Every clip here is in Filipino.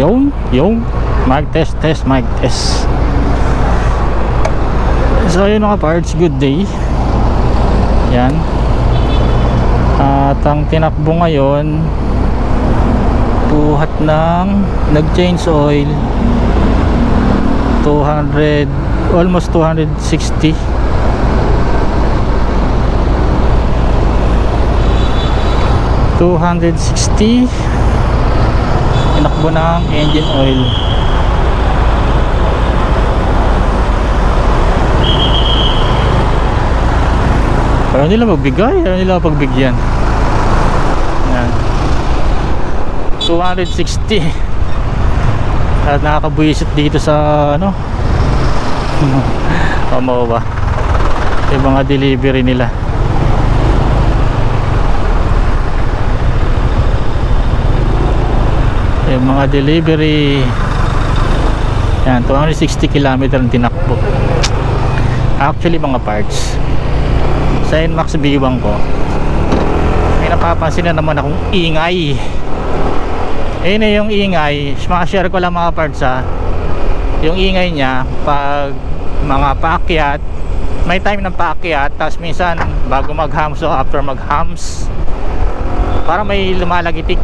Yung, yung, mag test, test, mag test. So yun mga parts, good day. Yan. At ang tinakbo ngayon, buhat ng nag-change oil 200 almost 260 260 takbo ng engine oil. Ayaw nila magbigay ayaw nila pagbigyan. Yan. 260 at nakakabwisit dito sa ano? O mababa yung mga delivery nila. Yung mga delivery. Yan 260 km ang tinakbo. Actually mga parts. Sa NMAX B1 ko may napapansin na naman akong ingay. Eh na yung ingay. Share ko lang mga parts ha. Yung ingay niya pag mga paakyat may time ng paakyat tapos minsan bago mag hams o after mag hams para may lumalagitik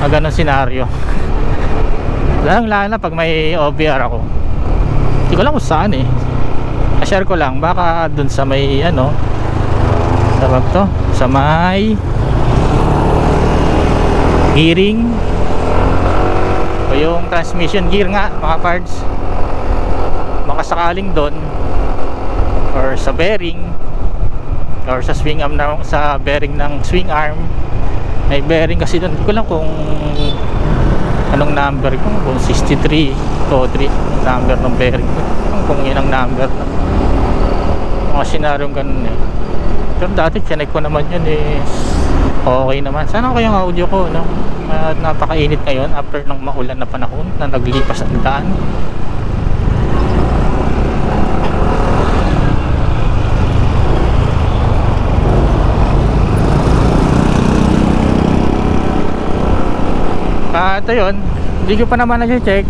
na ganun senaryo. Lang lalo na pag may OBR ako. Hindi ko lang kung saan eh. Share ko lang baka dun sa may ano tawag to? Sa may gearing o yung transmission gear nga mga parts baka sakaling doon or sa bearing or sa swing arm na, sa bearing ng swing arm may bearing kasi doon. Hindi ko lang kung anong number ko kung 63 to 3 number ng bearing ko. Kung yun ang number. Mga senaryong ganun eh. Pero dati chinek ko naman yun eh. Okay naman. Sana ko yung audio ko no? Napakainit ngayon after ng maulan na panahon na naglipas ang daan Ah, ito yun. Hindi ko pa naman na-check.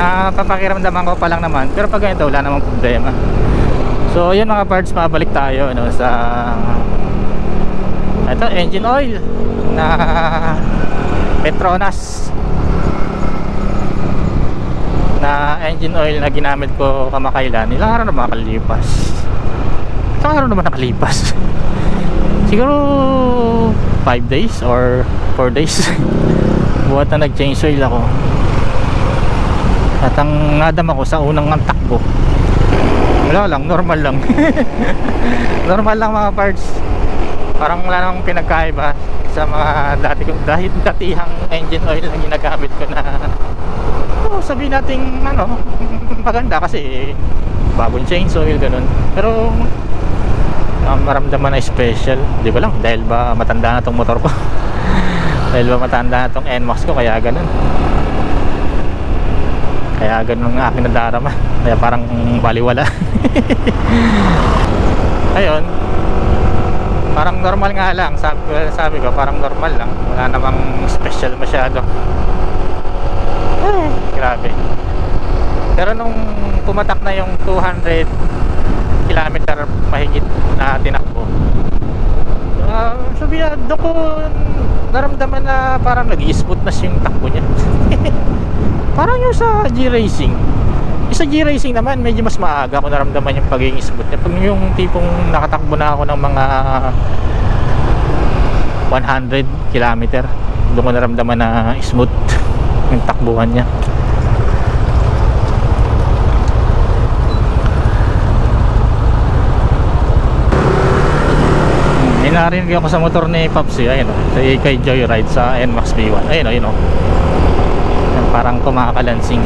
Napapakiramdaman ko pa lang naman. Pero pag ganito, wala namang problema. So, yun mga parts, mabalik tayo no, sa ito, engine oil na Petronas na engine oil na ginamit ko kamakailan. Ilang araw na makalipas? Ilang araw naman nakalipas? Siguro 5 days or 4 days. buhat na nag-change oil ako. At ang nadama ko sa unang ang takbo. Wala lang, normal lang. Normal lang mga parts. Parang wala namang pinagkaiba sa mga dati kong dahil datihang engine oil na ginagamit ko na. Oh, sabihin natin ano maganda kasi bagong change oil ganun. Pero um, maramdaman na special. Di ko lang? Dahil ba matanda na tong motor ko dahil ba matanda na tong NMAX ko kaya ganun. Kaya ganun ang aking nadarama. Kaya parang baliwala. Ayun. Parang normal nga lang. Sabi, sabi ko parang normal lang. Wala namang special masyado. Eh, grabe. Pero nung pumatak na yung 200 kilometer mahigit na tinakbo uh, sabi na doon ko naramdaman na parang nag-i-smooth na yung takbo niya. Parang yung sa G-Racing. Sa G-Racing naman medyo mas maaga ko naramdaman yung pagiging smooth niya. Pag yung tipong nakatakbo na ako ng mga 100 kilometer doon ko naramdaman na smooth yung takbuhan niya narinig ako sa motor ni Papsi, ayun oh, kay Joyride sa NMAX B1. Ayun oh, ayun oh. Parang kumakalansing.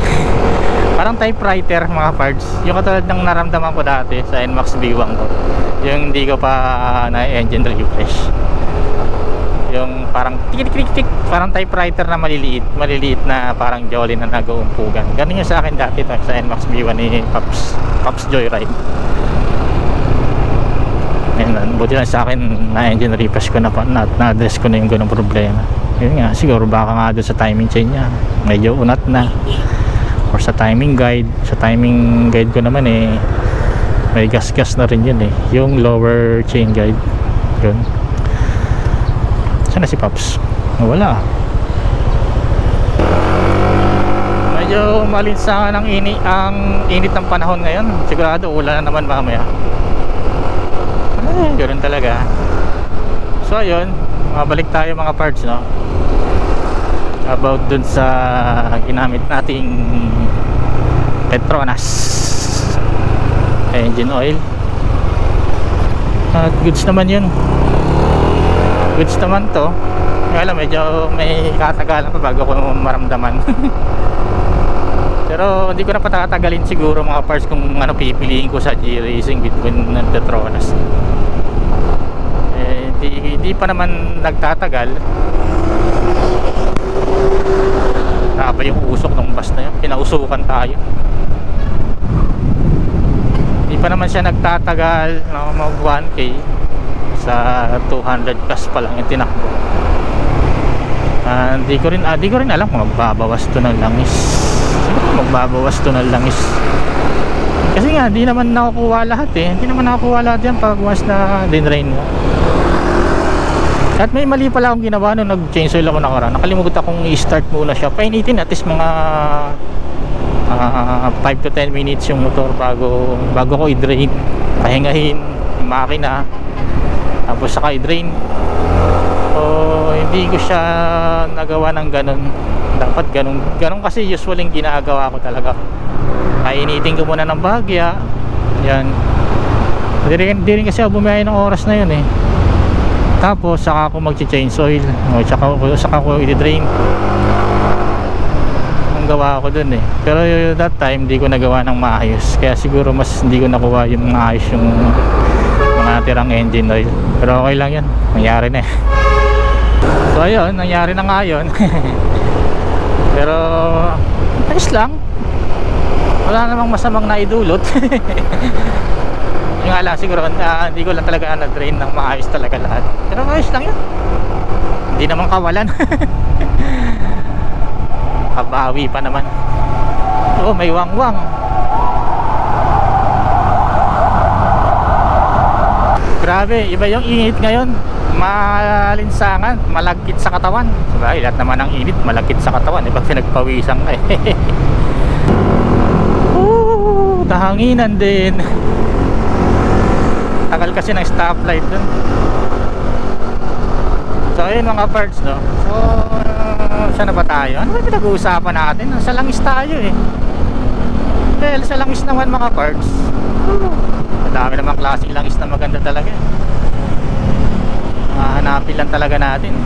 parang typewriter mga parts. Yung katulad ng naramdaman ko dati sa NMAX B1 ko. Yung hindi ko pa na engine refresh. Yung parang tik tik tik parang typewriter na maliliit, maliliit na parang jolly na nag-uumpugan. Ganun yung sa akin dati to, sa NMAX B1 ni Paps, Paps Joyride. Ayun, buti lang sa akin na engine refresh ko na, na, na-address ko na yung ganung problema. Yun nga siguro baka nga doon sa timing chain niya medyo unat na. Or sa timing guide sa timing guide ko naman eh may gas gas na rin yun eh. Yung lower chain guide yun. Sana si Pops wala medyo malinsangan ang ini ang init ng panahon ngayon. Sigurado ulan na naman mamaya eh, talaga. So ayun. Mabalik tayo mga parts no? About dun sa ginamit nating Petronas engine oil. At goods naman yun. Goods naman to. Kaya alam medyo may katagalan pa bago ko maramdaman. Pero hindi ko na patatagalin siguro mga parts kung ano pipiliin ko sa G-Racing between Petronas di, di pa naman nagtatagal Grabe yung usok ng bus na yun. Pinausukan tayo. Hindi pa naman siya nagtatagal na mag 1K sa 200 plus pa lang yung tinakbo. Ah, Hindi ko rin ah, di ko rin alam kung magbabawas to ng langis. Siguro magbabawas to ng langis. Kasi nga, di naman nakukuha lahat eh. Hindi naman nakukuha lahat yan pag na dinrain mo. At may mali pala akong ginawa nung nag-change oil ako nakaraan. Nakalimutan akong i-start muna siya. Painitin at least mga 5 to 10 minutes yung motor bago bago ko i-drain. Pahingahin yung makina. Tapos saka i-drain. So, hindi ko siya nagawa ng ganun. Dapat ganun. Ganun kasi usually yung ginagawa ko talaga. Painitin ko muna ng bagya. Yan. Hindi rin, rin kasi ako ng oras na yun eh tapos saka ako mag-change oil o saka saka ako i-drain. Ang gawa ko dun eh. Pero that time hindi ko nagawa ng maayos. Kaya siguro mas hindi ko nakuha yung maayos yung mga tirang engine oil. Pero okay lang yun. Nangyari na eh. So ayun nangyari na nga yun. Pero ayos lang. Wala namang masamang naidulot nga lang siguro uh, hindi ko lang talaga na-drain ng maayos talaga lahat. Pero ayos lang yun. Hindi naman kawalan. Kabawi pa naman. Oh may wangwang. Grabe iba yung init ngayon. Malinsangan malagkit sa katawan. Sabay lahat naman ng init malagkit sa katawan. Iba pinagpawisan ka eh. Ooh, tahanginan din tagal kasi ng stoplight dun. So ayun mga parts no? So uh, saan na ba tayo? Ano ba pinag-uusapan natin? Sa langis tayo eh. Well sa langis naman mga parts madami namang klaseng langis na maganda talaga eh. hahanapin lang talaga natin.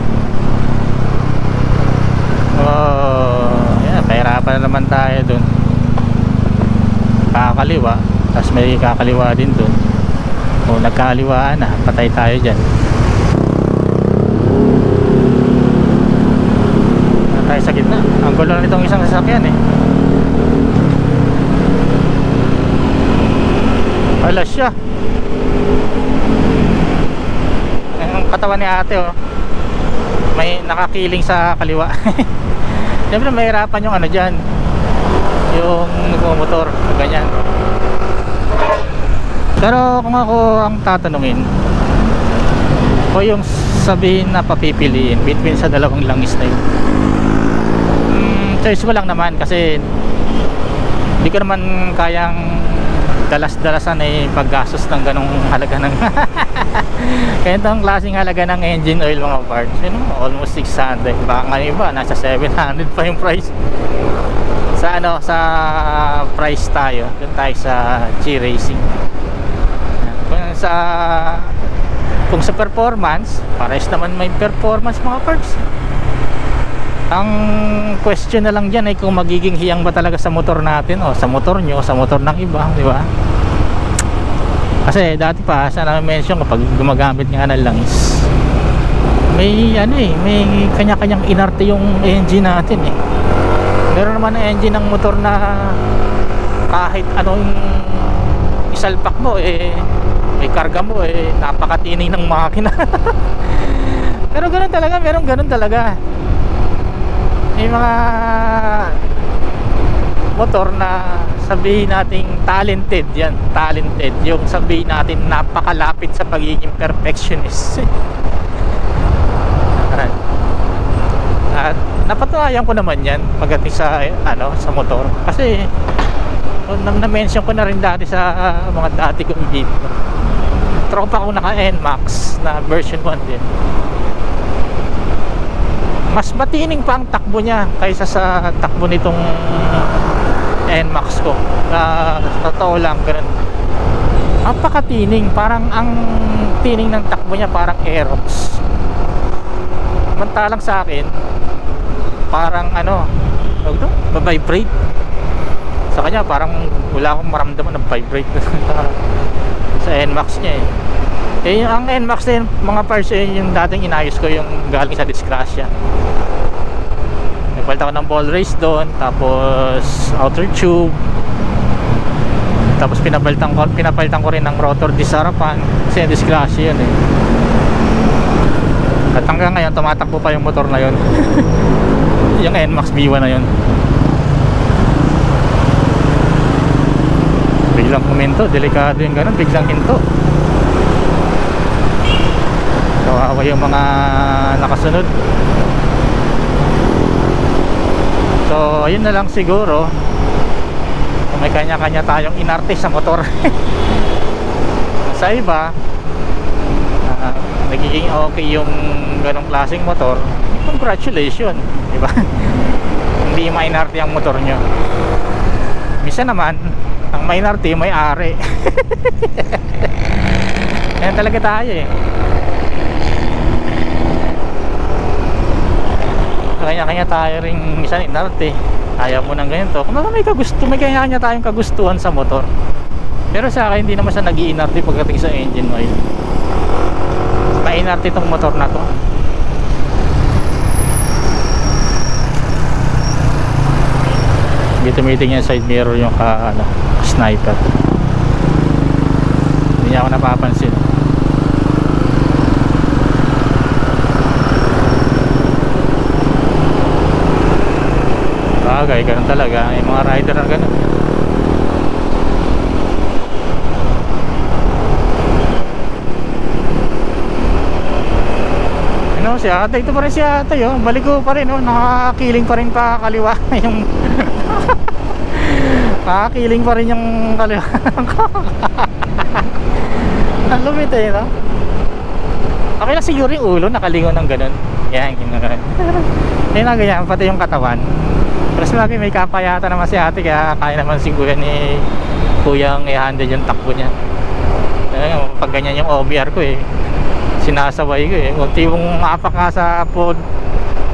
Oh yeah, pahirapan na naman tayo dun. Kakaliwa tapos may kakaliwa din dun o nagkaliwaan na patay tayo dyan. Tayo sa gitna. Ang gulo nitong isang sasakyan eh. Wala siya. Ang katawan ni ate oh. May nakakiling sa kaliwa. Siyempre mahirapan yung ano dyan. Yung nagmumotor ganyan pero kung ako ang tatanungin o yung sabihin na papipiliin between sa dalawang langis na yun? Hmm, choice ko lang naman kasi hindi ko naman kayang dalas-dalasan ay paggastos ng ganong halaga ng kaya itong klaseng halaga ng engine oil mga parts yun, almost 600 baka nga iba nasa 700 pa yung price. Sa ano sa price tayo dun tayo sa G-Racing sa kung sa performance pares naman may performance mga parts ang question na lang dyan ay kung magiging hiyang ba talaga sa motor natin o sa motor nyo sa motor ng iba di ba? Kasi dati pa sa na-mention kapag gumagamit nga ng langis may ano eh may kanya-kanyang inarte yung engine natin eh. Meron naman ang engine ng motor na kahit anong isalpak mo eh may karga mo eh napakatining ng makina. Pero ganun talaga meron ganun talaga. May mga motor na sabihin nating talented yan talented. Yung sabihin natin napakalapit sa pagiging perfectionist. At napatunayan ko naman yan pagdating sa ano sa motor. Kasi na, na-mention ko na rin dati sa ah, mga dati kong video tropa ko naka NMAX na version 1 din. Mas matining pa ang takbo niya kaysa sa takbo nitong NMAX ko. Na totoo lang ganun. Napakatining. Parang ang tining ng takbo niya parang Aerox. Mantalang sa akin parang ano vibrate sa kanya parang wala akong maramdaman ng vibrate. Sa NMAX niya eh eh yung- ang NMAX din. Mga parts eh, yung dating inayos ko yung galing sa disgrasya. Nagpalit ako ng ball race doon tapos outer tube. Tapos pinapalitan ko, pinapalitan ko rin ng rotor disc sa harapan kasi yung disgrasya yun eh. At hanggang ngayon tumatakbo pa yung motor na yun. Yung NMAX B1 na yun. Biglang kuminto delikado yung ganun biglang hinto kawawa yung mga nakasunod. So ayun na lang siguro. Kung may kanya-kanya tayong inarte sa motor. Sa iba ah, nagiging okay yung ganong klaseng motor. Congratulations di ba? Hindi minarte ang motor nyo. Misa naman ang minarte may ari yan talaga tayo eh kanya-kanya tayo ring minsan inarte ayaw mo ng ganito. Kung may kagusto may kanya-kanya tayong kagustuhan sa motor. Pero sa akin hindi naman siya nag iinarte pagdating sa engine oil. Mainarte itong motor na to. Dito meeting yung side mirror yung ka, ano, sniper. Hindi niya ako napapansin bagay ganun talaga. Yung mga rider na ganun. Ano si ate? Ito pa rin si ate oh. balik ko pa rin oh. nakakiling pa rin pa kaliwa yung nakakiling pa rin yung kaliwa. Ang lumit eh no? Okay lang siguro yung ulo nakalingon ng ganun. Yan yung ganun. Yan na ganyan pati yung katawan sa lagi may kapayata naman si ate kaya kaya naman siguro ni kuyang i-handle yung takbo niya. Kaya pag ganyan yung OBR ko eh sinasabay ko eh. Unti mong maapak nga sa foot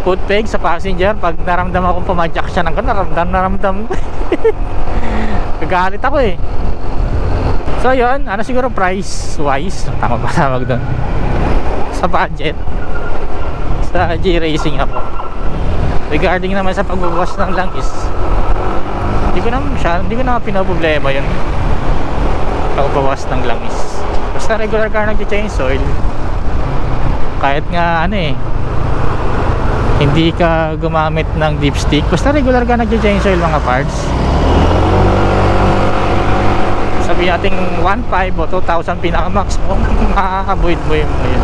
foot peg sa passenger pag naramdaman ko pumadyak siya ng naramdam naramdam. Ko gagalit ako eh. So yun ano siguro price wise tama ba tawag doon? Sa budget. Sa G-Racing ako regarding naman sa pagbabawas ng langis hindi ko naman siya hindi ko naman pinaproblema yun. Pagbabawas ng langis. Basta regular car nag-change oil kahit nga ano eh hindi ka gumamit ng dipstick basta regular ka nag-change oil mga parts. Sabi natin 1.5 o 2,000 pinaka-max mo makaka-avoid mo yun yun.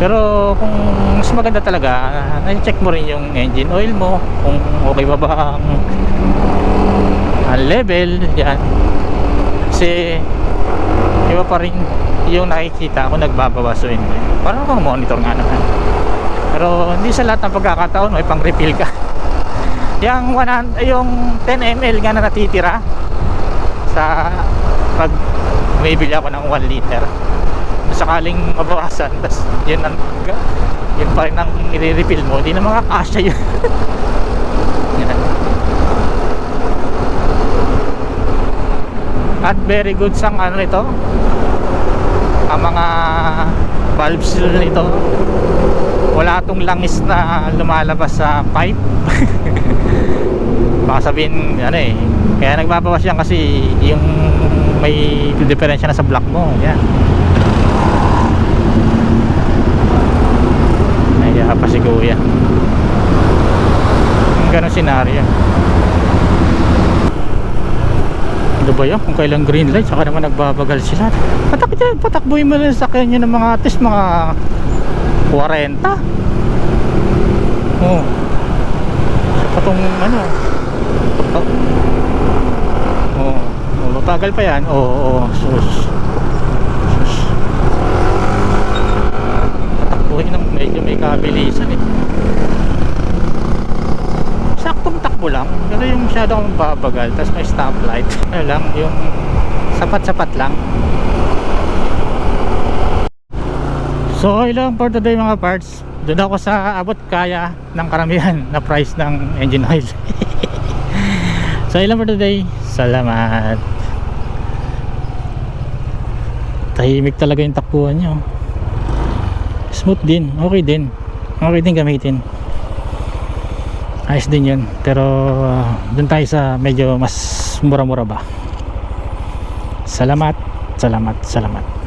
Pero kung mas maganda talaga na-check mo rin yung engine oil mo kung okay ba ba ang, ang level yan. Kasi iba pa rin yung nakikita ako nagbabawas so hindi. Parang kung monitor nga naman. Pero hindi sa lahat ng pagkakataon may pang refill ka. Yung 100, yung 10 ml nga na natitira sa pag may bili ako ng 1 liter sakaling mabawasan tas yun ang yun pa rin ang i-refill mo. Hindi na makakasya yun. At very good sang ano nito ang mga valves nito. Wala tong langis na lumalabas sa pipe. Baka sabihin ano eh kaya nagbabawas yan kasi yung may diferensya na sa block mo. Yan naya pa si kuya. Ganun senaryo ano ba yan? Kung kailang green light saka naman nagbabagal sila. Patak dyan patakbuhin mo lang sa kanya ng mga at least mga 40 oh. Patong ano? Oh, oh, mabagal pa yan. Oo oh, oh, sus ng medyo may kabilisan eh. Saktong takbo lang. Pero yung masyado akong babagal tapos may stoplight. Ano lang yung sapat-sapat lang. So okay lang for today mga parts. Doon ako sa abot kaya ng karamihan na price ng engine oil. So okay lang for today. Salamat. Tahimik talaga yung takbuhan nyo smooth din. Okay din. Okay din gamitin. Ayos din yun. Pero uh, dun tayo sa medyo mas mura mura ba. Salamat salamat salamat